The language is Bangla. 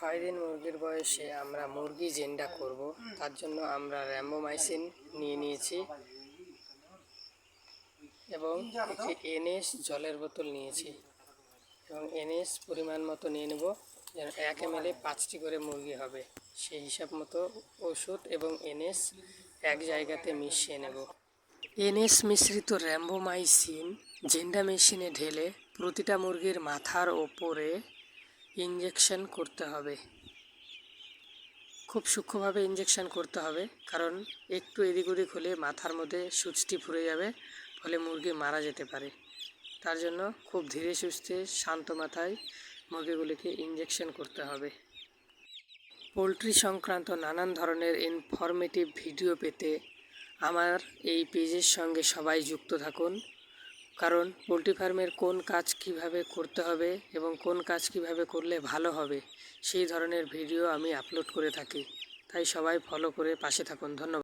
ছয় দিন মুরগির বয়সে আমরা মুরগি জেন্ডা করব। তার জন্য আমরা র্যাম্বোমাইসিন নিয়ে নিয়েছি। এবং একটি এনএস জলের বোতল নিয়েছি। এবং এনএস পরিমাণ মতো নিয়ে নেব। যেন এক এম পাঁচটি করে মুরগি হবে। সেই হিসাব মতো ওষুধ এবং এনএস এক জায়গাতে মিশিয়ে নেব। এনএস মিশ্রিত র্যাম্বোমাইসিন জেন্ডা মেশিনে ঢেলে প্রতিটা মুরগির মাথার ওপরে ইঞ্জেকশন করতে হবে। খুব সূক্ষ্মভাবে ইঞ্জেকশন করতে হবে, কারণ একটু এদিক ওদিক হলে মাথার মধ্যে সুচটি ফুরে যাবে, ফলে মুরগি মারা যেতে পারে। তার জন্য খুব ধীরে সুস্থে শান্ত মাথায় মুরগিগুলিকে ইঞ্জেকশন করতে হবে। পোলট্রি সংক্রান্ত নানান ধরনের ইনফরমেটিভ ভিডিও পেতে আমার এই পেজের সঙ্গে সবাই যুক্ত থাকুন। কারণ পোলট্রি ফার্মের কোন কাজ কীভাবে করতে হবে এবং কোন কাজ কীভাবে করলে ভালো হবে, সেই ধরনের ভিডিও আমি আপলোড করে থাকি। তাই সবাই ফলো করে পাশে থাকুন। ধন্যবাদ।